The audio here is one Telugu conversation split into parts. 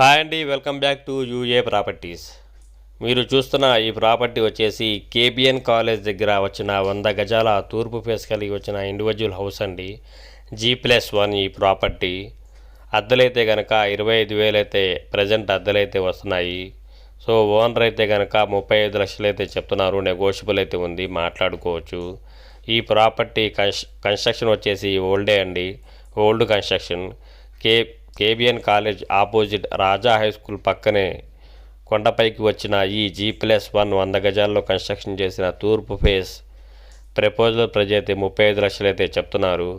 హాయ్ అండి welcome back to UA properties. మీరు చూస్తున్న ఈ ప్రాపర్టీ వచ్చేసి కేబిఎన్ కాలేజ్ దగ్గర వచ్చిన వంద గజాల తూర్పు ఫేస్ కలిగి వచ్చిన ఇండివిజువల్ హౌస్ అండి. జీ ప్లస్ వన్ ఈ ప్రాపర్టీ. అద్దెలైతే కనుక ఇరవై ఐదు వేలైతే ప్రజెంట్ అద్దెలైతే వస్తున్నాయి. సో ఓనర్ అయితే కనుక ముప్పై ఐదు లక్షలు అయితే చెప్తున్నారు. నెగోషియబుల్ అయితే ఉంది మాట్లాడుకోవచ్చు. ఈ ప్రాపర్టీ కన్స్ కన్స్ట్రక్షన్ వచ్చేసి ఓల్డే అండి. Old construction K KBN college opposite Raja high school పక్కనే కొండపైకి వచ్చిన ఈ జీ ప్లస్ వన్ వంద గజాల్లో కన్స్ట్రక్షన్ చేసిన తూర్పు ఫేస్ ప్రపోజల్ ప్రజ అయితే ముప్పై ఐదు లక్షలు అయితే చెప్తున్నారు.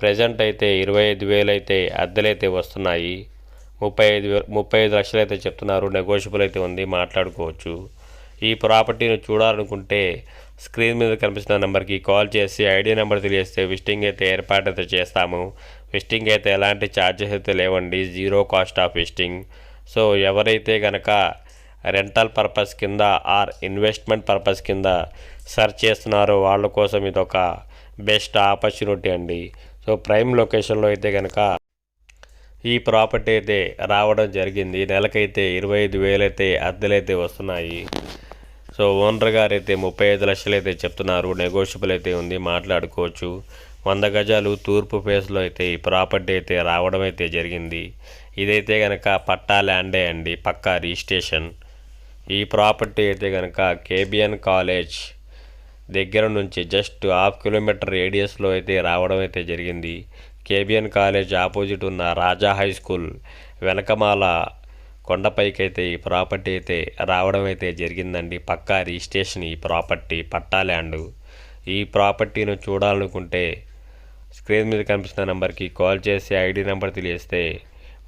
ప్రజెంట్ అయితే ఇరవై ఐదు వేలు అయితే అద్దెలైతే వస్తున్నాయి. ముప్పై ఐదు ముప్పై ఐదు లక్షలు అయితే చెప్తున్నారు. నెగోషియబుల్ అయితే ఉంది. మాట్లాడుకోవచ్చు. ఈ ప్రాపర్టీని చూడాలనుకుంటే స్క్రీన్ మీద కనిపిస్తున్న నెంబర్కి కాల్ చేసి ఐడి నెంబర్ తెలియస్తే విజిటింగ్ అయితే ఏర్పాటు అయితే చేస్తాము. ఫిస్టింగ్ అయితే ఎలాంటి ఛార్జెస్ అయితే లేవండి. Zero cost of visiting so ఎవరైతే కనుక రెంటల్ పర్పస్ కింద ఆర్ ఇన్వెస్ట్మెంట్ పర్పస్ కింద సెర్చ్ చేస్తున్నారో వాళ్ళ కోసం ఇది ఒక బెస్ట్ ఆపర్చునిటీ అండి. సో ప్రైమ్ లొకేషన్లో అయితే కనుక ఈ ప్రాపర్టీ అయితే రావడం జరిగింది. నెలకైతే ఇరవై ఐదు వేలైతే అద్దెలైతే వస్తున్నాయి. సో ఓనర్ గారు అయితే ముప్పై ఐదు లక్షలు అయితే చెప్తున్నారు. నెగోషియబుల్ అయితే ఉంది. మాట్లాడుకోవచ్చు. వంద గజాలు తూర్పు ఫేస్లో అయితే ఈ ప్రాపర్టీ అయితే రావడం అయితే జరిగింది. ఇదైతే కనుక పట్టా ల్యాండే అండి పక్కా రిజిస్ట్రేషన్. ఈ ప్రాపర్టీ అయితే కనుక కేబిఎన్ కాలేజ్ దగ్గర నుంచి జస్ట్ హాఫ్ కిలోమీటర్ రేడియస్లో అయితే రావడం అయితే జరిగింది. కేబిఎన్ కాలేజ్ ఆపోజిట్ ఉన్న రాజా హై స్కూల్ వెనకమాల కొండపైకి అయితే ఈ ప్రాపర్టీ అయితే రావడం అయితే జరిగిందండి. పక్కా రిజిస్ట్రేషన్ ఈ ప్రాపర్టీ పట్టా ల్యాండ్. ఈ ప్రాపర్టీని చూడాలనుకుంటే స్క్రీన్ మీద కనిపిస్తున్న నెంబర్కి కాల్ చేసి ఐడి నెంబర్ తెలియస్తే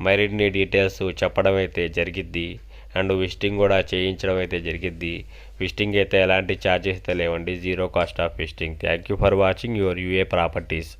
మరిన్ని డీటెయిల్స్ చెప్పడం అయితే జరిగిద్ది. అండ్ విజిటింగ్ కూడా చేయించడం అయితే జరిగిద్ది. విజిటింగ్ అయితే ఎలాంటి ఛార్జెస్ అయితే లేవండి. Zero cost of visiting. Thank you for watching your UA properties.